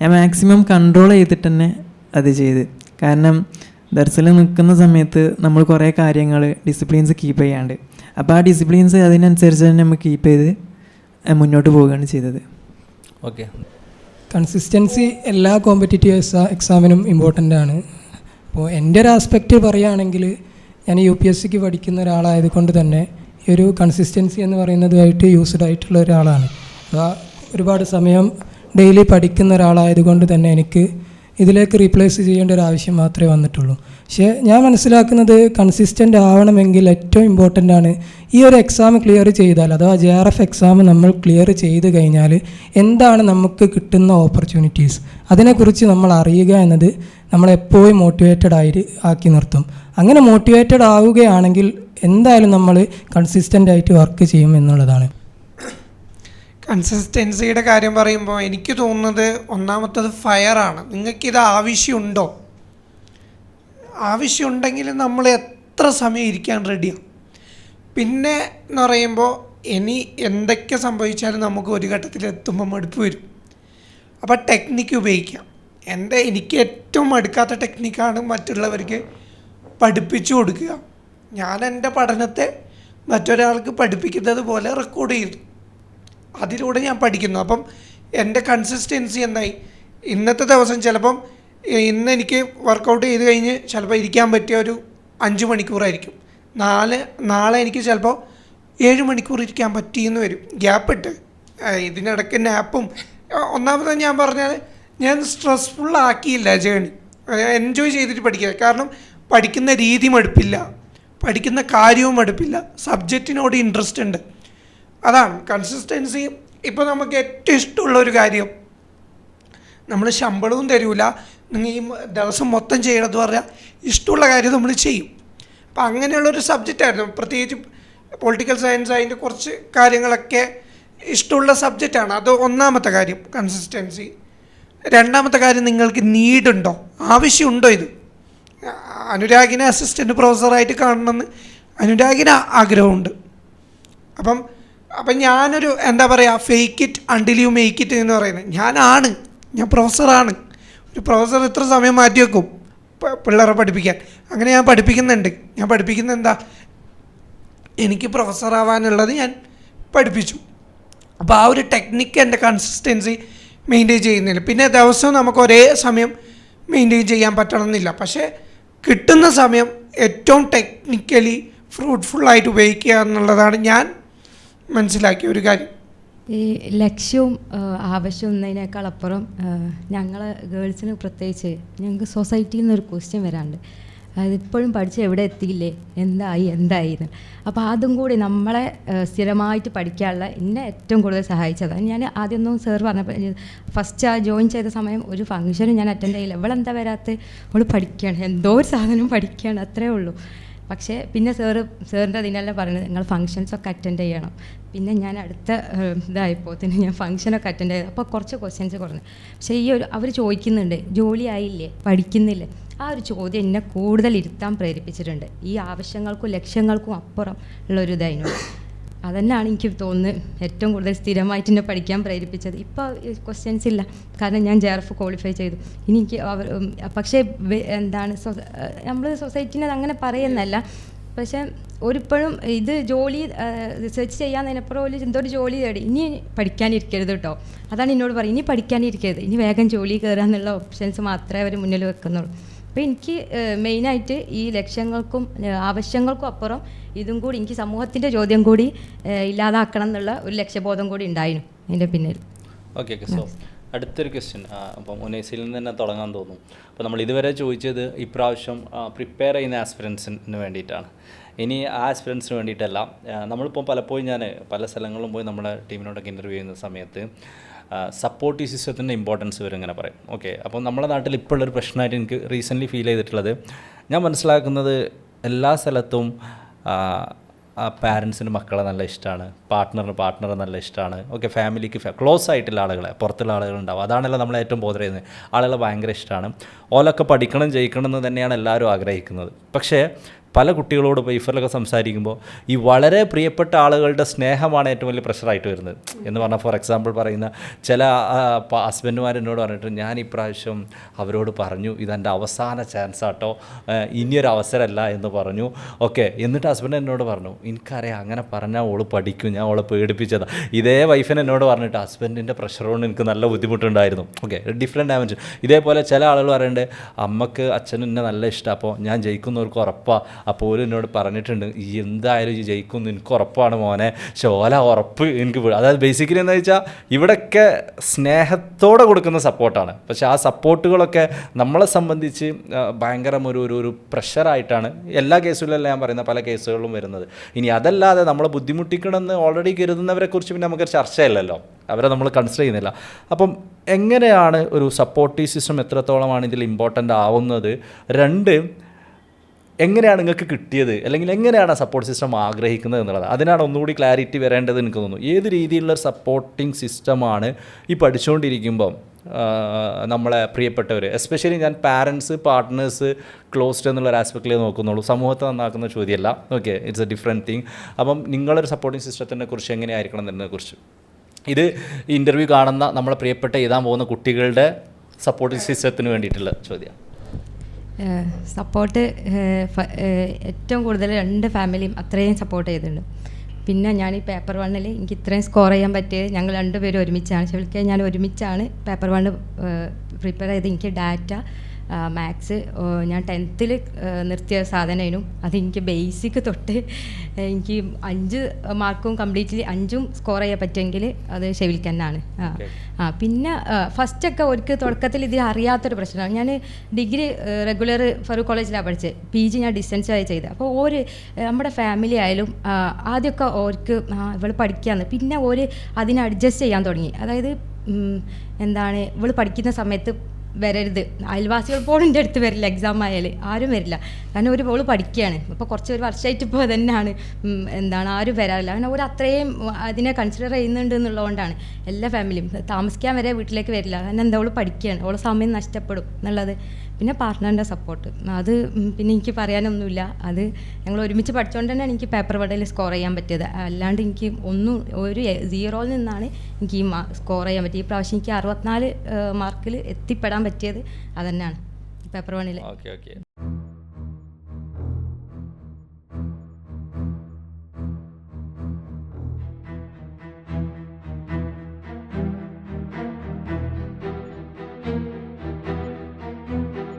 ഞാൻ മാക്സിമം കൺട്രോൾ ചെയ്തിട്ട് തന്നെ അത് ചെയ്ത്. കാരണം ദർസിൽ നിൽക്കുന്ന സമയത്ത് നമ്മൾ കുറേ കാര്യങ്ങൾ ഡിസിപ്ലിൻസ് കീപ്പ് ചെയ്യാണ്ട്. അപ്പോൾ ആ ഡിസിപ്ലിൻസ് അതിനനുസരിച്ച് തന്നെ നമ്മൾ കീപ്പ് ചെയ്ത് മുന്നോട്ട് പോവുകയാണ് ചെയ്തത്. ഓക്കെ. കൺസിസ്റ്റൻസി എല്ലാ കോമ്പറ്റേറ്റീവ് എക്സാ എക്സാമിനും ഇമ്പോർട്ടന്റ് ആണ്. അപ്പോൾ എന്റെ ഒരു ആസ്പെക്റ്റ് പറയുകയാണെങ്കിൽ ഞാൻ യു പി എസ് സിക്ക് പഠിക്കുന്ന ഒരാളായത് കൊണ്ട് തന്നെ ഈ ഒരു കൺസിസ്റ്റൻസി എന്ന് പറയുന്നതുമായിട്ട് യൂസ്ഡ് ആയിട്ടുള്ള ഒരാളാണ്. ഒരുപാട് സമയം ഡെയിലി പഠിക്കുന്ന ഒരാളായതുകൊണ്ട് തന്നെ എനിക്ക് ഇതിലേക്ക് റീപ്ലേസ് ചെയ്യേണ്ട ഒരു ആവശ്യം മാത്രമേ വന്നിട്ടുള്ളൂ. പക്ഷേ ഞാൻ മനസ്സിലാക്കുന്നത് കൺസിസ്റ്റന്റ് ആവണമെങ്കിൽ ഏറ്റവും ഇമ്പോർട്ടന്റ് ആണ് ഈ ഒരു എക്സാം ക്ലിയർ ചെയ്താൽ അഥവാ ജെ ആർ എഫ് എക്സാം നമ്മൾ ക്ലിയർ ചെയ്ത് കഴിഞ്ഞാൽ എന്താണ് നമുക്ക് കിട്ടുന്ന ഓപ്പർച്യൂണിറ്റീസ് അതിനെക്കുറിച്ച് നമ്മൾ അറിയുക എന്നത് നമ്മളെപ്പോഴും മോട്ടിവേറ്റഡ് ആയി ആക്കി നിർത്തും. അങ്ങനെ മോട്ടിവേറ്റഡ് ആവുകയാണെങ്കിൽ എന്തായാലും നമ്മൾ കൺസിസ്റ്റന്റ് ആയിട്ട് വർക്ക് ചെയ്യും എന്നുള്ളതാണ്. കൺസിസ്റ്റൻസിയുടെ കാര്യം പറയുമ്പോൾ എനിക്ക് തോന്നുന്നത് ഒന്നാമത്തത് ഫയറാണ്. നിങ്ങൾക്കിത് ആവശ്യമുണ്ടോ? ആവശ്യമുണ്ടെങ്കിൽ നമ്മൾ എത്ര സമയം ഇരിക്കാൻ റെഡിയാണ് പിന്നെ എന്ന് പറയുമ്പോൾ ഇനി എന്തൊക്കെ സംഭവിച്ചാലും നമുക്ക് ഒരു ഘട്ടത്തിൽ എത്തുമ്പോൾ മടുപ്പ് വരും. അപ്പോൾ ടെക്നിക്ക് ഉപയോഗിക്കാം. എന്റെ എനിക്ക് ഏറ്റവും മടുക്കാത്ത ടെക്നിക്കാണ് മറ്റുള്ളവർക്ക് പഠിപ്പിച്ചു കൊടുക്കുക. ഞാൻ എന്റെ പഠനത്തെ മറ്റൊരാൾക്ക് പഠിപ്പിക്കുന്നത് പോലെ റെക്കോർഡ് ചെയ്തു. അതിലൂടെ ഞാൻ പഠിക്കുന്നു. അപ്പം എന്റെ കൺസിസ്റ്റൻസി എന്തായി? ഇന്നത്തെ ദിവസം ചിലപ്പം ഇന്ന് എനിക്ക് വർക്കൗട്ട് ചെയ്ത് കഴിഞ്ഞ് ചിലപ്പോൾ ഇരിക്കാൻ പറ്റിയ ഒരു അഞ്ച് മണിക്കൂറായിരിക്കും. നാല് നാളെ എനിക്ക് ചിലപ്പോൾ ഏഴ് മണിക്കൂർ ഇരിക്കാൻ പറ്റിയെന്ന് വരും. ഗ്യാപ്പ് ഇട്ട്. ഇതിനിടയ്ക്ക് നാപ്പും. ഒന്നാമത് ഞാൻ പറഞ്ഞാൽ ഞാൻ സ്ട്രെസ്ഫുൾ ആക്കിയില്ല ജേണി എൻജോയ് ചെയ്തിട്ട് പഠിക്കുക. കാരണം പഠിക്കുന്ന രീതി മടുപ്പില്ല. പഠിക്കുന്ന കാര്യവും മടുപ്പില്ല. സബ്ജക്റ്റിനോട് ഇൻട്രസ്റ്റ് ഉണ്ട്. അതാണ്. കൺസിസ്റ്റൻസി ഇപ്പോൾ നമുക്ക് ഏറ്റവും ഇഷ്ടമുള്ള ഒരു കാര്യം. നമ്മൾ ശമ്പളവും തരൂല. നിങ്ങൾ ഈ ദിവസം മൊത്തം ചെയ്യണമെന്ന് പറഞ്ഞാൽ ഇഷ്ടമുള്ള കാര്യം നമ്മൾ ചെയ്യും. അപ്പം അങ്ങനെയുള്ളൊരു സബ്ജക്റ്റായിരുന്നു പ്രത്യേകിച്ച് പൊളിറ്റിക്കൽ സയൻസ് അതിന്റെ കുറച്ച് കാര്യങ്ങളൊക്കെ ഇഷ്ടമുള്ള സബ്ജക്റ്റാണ് അത് ഒന്നാമത്തെ കാര്യം കൺസിസ്റ്റൻസി രണ്ടാമത്തെ കാര്യം നിങ്ങൾക്ക് നീഡുണ്ടോ ആവശ്യമുണ്ടോ ഇത്? അനുരാഗിനെ അസിസ്റ്റന്റ് പ്രൊഫസറായിട്ട് കാണണമെന്ന് അനുരാഗിന് ആഗ്രഹമുണ്ട്. അപ്പം അപ്പം ഞാനൊരു എന്താ പറയുക fake it until you make it എന്ന് പറയുന്നത്. ഞാനാണ് ഞാൻ പ്രൊഫസറാണ് ഒരു പ്രൊഫസർ ഇത്ര സമയം മാറ്റി വെക്കും പിള്ളേരെ പഠിപ്പിക്കാൻ. അങ്ങനെ ഞാൻ പഠിപ്പിക്കുന്നുണ്ട്. ഞാൻ പഠിപ്പിക്കുന്നത് എന്താ? എനിക്ക് പ്രൊഫസറാവാനുള്ളത് ഞാൻ പഠിപ്പിച്ചു. അപ്പോൾ ആ ഒരു ടെക്നിക്ക് എന്റെ കൺസിസ്റ്റൻസി മെയിന്റെയിൻ ചെയ്യുന്നില്ല. പിന്നെ ദിവസവും നമുക്ക് ഒരേ സമയം മെയിന്റെയിൻ ചെയ്യാൻ പറ്റണമെന്നില്ല. പക്ഷേ കിട്ടുന്ന സമയം ഏറ്റവും ടെക്നിക്കലി ഫ്രൂട്ട്ഫുള്ളായിട്ട് ഉപയോഗിക്കുക എന്നുള്ളതാണ് ഞാൻ മനസ്സിലാക്കിയ ഒരു കാര്യം. ഈ ലക്ഷ്യവും ആവശ്യവും എന്നതിനേക്കാൾ അപ്പുറം ഞങ്ങൾ ഗേൾസിന് പ്രത്യേകിച്ച് ഞങ്ങൾക്ക് സൊസൈറ്റിയിൽ നിന്നൊരു ക്വസ്റ്റ്യൻ വരാണ്ട് അതിപ്പോഴും പഠിച്ച് എവിടെ എത്തിയില്ലേ? എന്തായി? എന്തായി എന്ന്. അപ്പോൾ അതും കൂടി നമ്മളെ സ്ഥിരമായിട്ട് പഠിക്കാനുള്ള എന്നെ ഏറ്റവും കൂടുതൽ സഹായിച്ചത്. ഞാൻ ആദ്യമൊന്നും സാർ പറഞ്ഞപ്പോൾ ഫസ്റ്റ് ആ ജോയിൻ ചെയ്ത സമയം ഒരു ഫംഗ്ഷനും ഞാൻ അറ്റൻഡ് ചെയ്യില്ല ഇവളെന്താ വരാത്ത? അവൾ പഠിക്കുകയാണ് എന്തോ ഒരു സാധനം പഠിക്കുകയാണ് അത്രേ ഉള്ളൂ. പക്ഷേ പിന്നെ സാറ് സാറിന്റെ അതിനെല്ലാം പറയുന്നത് നിങ്ങൾ ഫങ്ഷൻസൊക്കെ അറ്റൻഡ് ചെയ്യണം. പിന്നെ ഞാൻ അടുത്ത ഇതായപ്പോൾ തന്നെ ഞാൻ ഫംഗ്ഷനൊക്കെ അറ്റൻഡ് ചെയ്തു അപ്പോൾ കുറച്ച് ക്വസ്റ്റ്യൻസ് കുറഞ്ഞു. പക്ഷേ ഈ ഒരു അവർ ചോദിക്കുന്നുണ്ട് ജോലി ആയില്ലേ? പഠിക്കുന്നില്ലേ? ആ ഒരു ചോദ്യം എന്നെ കൂടുതൽ ഇരുത്താൻ പ്രേരിപ്പിച്ചിട്ടുണ്ട്. ഈ ആവശ്യങ്ങൾക്കും ലക്ഷ്യങ്ങൾക്കും അപ്പുറം ഉള്ളൊരു ഇതായിരുന്നു. അതന്നെയാണ് എനിക്ക് തോന്നുന്നത്. ഏറ്റവും കൂടുതൽ സ്ഥിരമായിട്ട് എന്നെ പഠിക്കാൻ പ്രേരിപ്പിച്ചത്. ഇപ്പോൾ ക്വസ്റ്റ്യൻസ് ഇല്ല. കാരണം ഞാൻ ജെ ക്വാളിഫൈ ചെയ്തു. എനിക്ക് അവർ പക്ഷേ എന്താണ് എന്താണ് നമ്മൾ സൊസൈറ്റിനെ അങ്ങനെ പറയുന്നല്ല പക്ഷേ ഒരിപ്പോഴും ഇത് ജോലി റിസർച്ച് ചെയ്യാന്നതിനപ്പുറം ഒരു എന്തോ ഒരു ജോലി തേടി. ഇനി പഠിക്കാനിരിക്കരുത് കേട്ടോ. അതാണ് എന്നോട് പറയും ഇനി പഠിക്കാനിരിക്കരുത്. ഇനി വേഗം ജോലി കയറുക എന്നുള്ള ഓപ്ഷൻസ് മാത്രമേ അവർ മുന്നിൽ വെക്കുന്നുള്ളൂ. അപ്പോൾ എനിക്ക് മെയിനായിട്ട് ഈ ലക്ഷ്യങ്ങൾക്കും ആവശ്യങ്ങൾക്കും അപ്പുറം ഇതും കൂടി എനിക്ക് സമൂഹത്തിന്റെ ചോദ്യം കൂടി ഇല്ലാതാക്കണം എന്നുള്ള ഒരു ലക്ഷ്യബോധം കൂടി ഉണ്ടായിരുന്നു. അതിന്റെ പിന്നിൽ. ഓക്കെ ഓക്കെ സോ അടുത്തൊരു ക്വസ്റ്റ്യൻ അപ്പം ഉനൈസിൽ നിന്ന് തന്നെ തുടങ്ങാൻ തോന്നും. അപ്പോൾ നമ്മൾ ഇതുവരെ ചോദിച്ചത് ഇപ്രാവശ്യം പ്രിപ്പയർ ചെയ്യുന്ന ആസ്പിറൻസിന് വേണ്ടിയിട്ടാണ്. ഇനി ആ ആസ്പിറൻസിന് വേണ്ടിയിട്ടല്ല. നമ്മളിപ്പോൾ പലപ്പോഴും ഞാൻ പല സ്ഥലങ്ങളിലും പോയി നമ്മുടെ ടീമിനോടൊക്കെ ഇന്റർവ്യൂ ചെയ്യുന്ന സമയത്ത് സപ്പോർട്ടീവ് സിസ്റ്റത്തിന്റെ ഇമ്പോർട്ടൻസ് വരും ഇങ്ങനെ പറയും. ഓക്കെ അപ്പോൾ നമ്മുടെ നാട്ടിൽ ഇപ്പോൾ പ്രശ്നമായിട്ട് എനിക്ക് റീസെന്റ്ലി ഫീൽ ചെയ്തിട്ടുള്ളത് ഞാൻ മനസ്സിലാക്കുന്നത് എല്ലാ സ്ഥലത്തും ആ, പാരൻസിന് മക്കളെ നല്ല ഇഷ്ടമാണ് പാർട്ട്ണറിന് പാർട്ട്ണറെ നല്ല ഇഷ്ടമാണ് ഓക്കെ ഫാമിലിക്ക് ക്ലോസ് ആയിട്ടുള്ള ആളുകളെ പുറത്തുള്ള ആളുകളുണ്ടാവും അതാണല്ലോ നമ്മൾ ഏറ്റവും ബോധർ ചെയ്യുന്നത്. ആളുകളെ ഭയങ്കര ഇഷ്ടമാണ് ഓലൊക്കെ പഠിക്കണം ജയിക്കണം എന്ന് തന്നെയാണ് എല്ലാവരും ആഗ്രഹിക്കുന്നത്. പക്ഷേ പല കുട്ടികളോട് ഇഫറിലൊക്കെ സംസാരിക്കുമ്പോൾ ഈ വളരെ പ്രിയപ്പെട്ട ആളുകളുടെ സ്നേഹമാണ് ഏറ്റവും വലിയ പ്രഷറായിട്ട് വരുന്നത്. എന്ന് പറഞ്ഞാൽ ഫോർ എക്സാമ്പിൾ പറയുന്ന ചില ഹസ്ബൻഡുമാർ എന്നോട് പറഞ്ഞിട്ട് ഞാൻ ഇപ്രാവശ്യം അവരോട് പറഞ്ഞു ഇതെന്റെ അവസാന ചാൻസ് ആട്ടോ ഇനിയൊരു അവസരമല്ല എന്ന് പറഞ്ഞു. ഓക്കെ എന്നിട്ട് ഹസ്ബൻഡ് എന്നോട് പറഞ്ഞു എനിക്കറിയാം അങ്ങനെ പറഞ്ഞാൽ ഓൾ പഠിക്കും ഞാൻ ഓളെ പേടിപ്പിച്ചതാ. ഇതേ വൈഫിന് എന്നോട് പറഞ്ഞിട്ട് ഹസ്ബൻഡിന്റെ പ്രഷർ കൊണ്ട് എനിക്ക് നല്ല ബുദ്ധിമുട്ടുണ്ടായിരുന്നു. ഓക്കെ ഡിഫറെന്റ് ഡയമെൻഷൻ ഇതേപോലെ ചില ആളുകൾ പറയുന്നുണ്ട് അമ്മയ്ക്ക് അച്ഛനും എന്നെ നല്ല ഇഷ്ടമാണ് അപ്പോൾ ഞാൻ ജയിക്കുന്നവർക്ക് ഉറപ്പാണ് അപ്പോൾ എന്നോട് പറഞ്ഞിട്ടുണ്ട് ഈ എന്തായാലും ഈ ജയിക്കും എനിക്ക് ഉറപ്പാണ് മോനെ. ഷോല ഉറപ്പ് എനിക്ക് അതായത് ബേസിക്കലി എന്താ വെച്ചാൽ ഇവിടെയൊക്കെ സ്നേഹത്തോടെ കൊടുക്കുന്ന സപ്പോർട്ടാണ്. പക്ഷേ ആ സപ്പോർട്ടുകളൊക്കെ നമ്മളെ സംബന്ധിച്ച് ഭയങ്കര ഒരു ഒരു ഒരു പ്രഷറായിട്ടാണ് എല്ലാ കേസുകളിലല്ല ഞാൻ പറയുന്ന പല കേസുകളിലും വരുന്നത്. ഇനി അതല്ലാതെ നമ്മൾ ബുദ്ധിമുട്ടിക്കണമെന്ന് ഓൾറെഡി കരുതുന്നവരെ കുറിച്ച് പിന്നെ നമുക്കൊരു ചർച്ചയില്ലല്ലോ. അവരെ നമ്മൾ കൺസിഡർ ചെയ്യുന്നില്ല. അപ്പം എങ്ങനെയാണ് ഒരു സപ്പോർട്ടീവ് സിസ്റ്റം എത്രത്തോളമാണ് ഇതിൽ ഇമ്പോർട്ടന്റ് ആവുന്നത്? രണ്ട് എങ്ങനെയാണ് നിങ്ങൾക്ക് കിട്ടിയത്? അല്ലെങ്കിൽ എങ്ങനെയാണ് സപ്പോർട്ട് സിസ്റ്റം ആഗ്രഹിക്കുന്നത് എന്നുള്ളത്? അതിനാണ് ഒന്നുകൂടി ക്ലാരിറ്റി വരേണ്ടത് എനിക്ക് തോന്നുന്നു. ഏത് രീതിയിലുള്ള സപ്പോർട്ടിംഗ് സിസ്റ്റമാണ് ഈ പഠിച്ചുകൊണ്ടിരിക്കുമ്പം നമ്മളെ പ്രിയപ്പെട്ടവർ എസ്പെഷ്യലി ഞാൻ പാരൻസ് പാർട്ട്നേഴ്സ് ക്ലോസ്ഡ് എന്നുള്ള ഒരു ആസ്പെക്റ്റിലേ നോക്കുന്നുള്ളൂ. സമൂഹത്തെ നന്നാക്കുന്ന ചോദ്യമല്ല. Okay it's a different thing അപ്പം നിങ്ങളൊരു സപ്പോർട്ടിംഗ് സിസ്റ്റത്തിനെ കുറിച്ച് എങ്ങനെയായിരിക്കണം എന്നതിനെ കുറിച്ച്. ഇത് ഇന്റർവ്യൂ കാണുന്ന നമ്മളെ പ്രിയപ്പെട്ട എഴുതാൻ പോകുന്ന കുട്ടികളുടെ സപ്പോർട്ടിംഗ് സിസ്റ്റത്തിന് വേണ്ടിയിട്ടുള്ള ചോദ്യം. സപ്പോർട്ട് ഏറ്റവും കൂടുതൽ രണ്ട് ഫാമിലിയും അത്രയും സപ്പോർട്ട് ചെയ്തിട്ടുണ്ട്. പിന്നെ ഞാൻ ഈ പേപ്പർ വണ്ണിൽ എനിക്ക് ഇത്രയും സ്കോർ ചെയ്യാൻ പറ്റിയത് ഞങ്ങൾ രണ്ടുപേരും ഒരുമിച്ചാണ്. ശരിക്കും ഞാൻ ഒരുമിച്ചാണ് പേപ്പർ വണ്ണ് പ്രിപ്പയർ ചെയ്ത് എനിക്ക് ഡാറ്റ മാത്സ് ഞാൻ ടെൻത്തിൽ നിർത്തിയ സാധനമായിരുന്നു അത് എനിക്ക് ബേസിക് തൊട്ട് എനിക്ക് അഞ്ച് മാർക്കും കംപ്ലീറ്റ്ലി അഞ്ചും സ്കോർ ചെയ്യാൻ പറ്റുമെങ്കിൽ അത് ഷെവിൽക്കന്നാണ് ആ ആ പിന്നെ ഫസ്റ്റൊക്കെ ഒരിക്കൽ തുടക്കത്തിൽ ഇതിൽ അറിയാത്തൊരു പ്രശ്നമാണ്. ഞാൻ ഡിഗ്രി റെഗുലർ ഫറൂഖ് കോളേജിലാണ് പഠിച്ചത് പി ജി ഞാൻ ഡിസ്റ്റൻസായി ചെയ്തത് അപ്പോൾ ഒരു നമ്മുടെ ഫാമിലി ആയാലും ആദ്യമൊക്കെ ഓർക്ക് ആ ഇവൾ പഠിക്കുകയാണ് പിന്നെ ഓര് അതിനെ അഡ്ജസ്റ്റ് ചെയ്യാൻ തുടങ്ങി. അതായത് എന്താണ് ഇവൾ പഠിക്കുന്ന സമയത്ത് വരരുത്. അയൽവാസികൾ പോലും എന്റെ അടുത്ത് വരില്ല എക്സാം ആയാൽ ആരും വരില്ല. കാരണം ഒരു ഓൾ പഠിക്കുകയാണ് അപ്പോൾ കുറച്ച് ഒരു വർഷമായിട്ട് ഇപ്പോൾ തന്നെയാണ് എന്താണ് ആരും വരാറില്ല. അങ്ങനെ ഒരു അത്രയും അതിനെ കൺസിഡർ ചെയ്യുന്നുണ്ട് എന്നുള്ളതുകൊണ്ടാണ് എല്ലാ ഫാമിലിയും താമസിക്കാൻ വരെ വീട്ടിലേക്ക് വരില്ല. കാരണം എന്താ ഓൾ പഠിക്കുകയാണ് ഓളെ സമയം നഷ്ടപ്പെടും എന്നുള്ളത്. പിന്നെ പാർട്ട്ണറിന്റെ സപ്പോർട്ട് അത് പിന്നെ എനിക്ക് പറയാനൊന്നുമില്ല. അത് ഞങ്ങൾ ഒരുമിച്ച് പഠിച്ചുകൊണ്ട് തന്നെയാണ് എനിക്ക് പേപ്പർ വടയിൽ സ്കോർ ചെയ്യാൻ പറ്റിയത്. അല്ലാണ്ട് എനിക്ക് ഒന്നും ഒരു സീറോയിൽ നിന്നാണ് എനിക്ക് ഈ സ്കോർ ചെയ്യാൻ പറ്റിയത്. ഈ പ്രാവശ്യം എനിക്ക് അറുപത്തിനാല് മാർക്കിൽ എത്തിപ്പെടാൻ പറ്റിയത് അതന്നെയാണ്. പേപ്പർ വണ്ണിൽ ഓക്കെ ഓക്കെ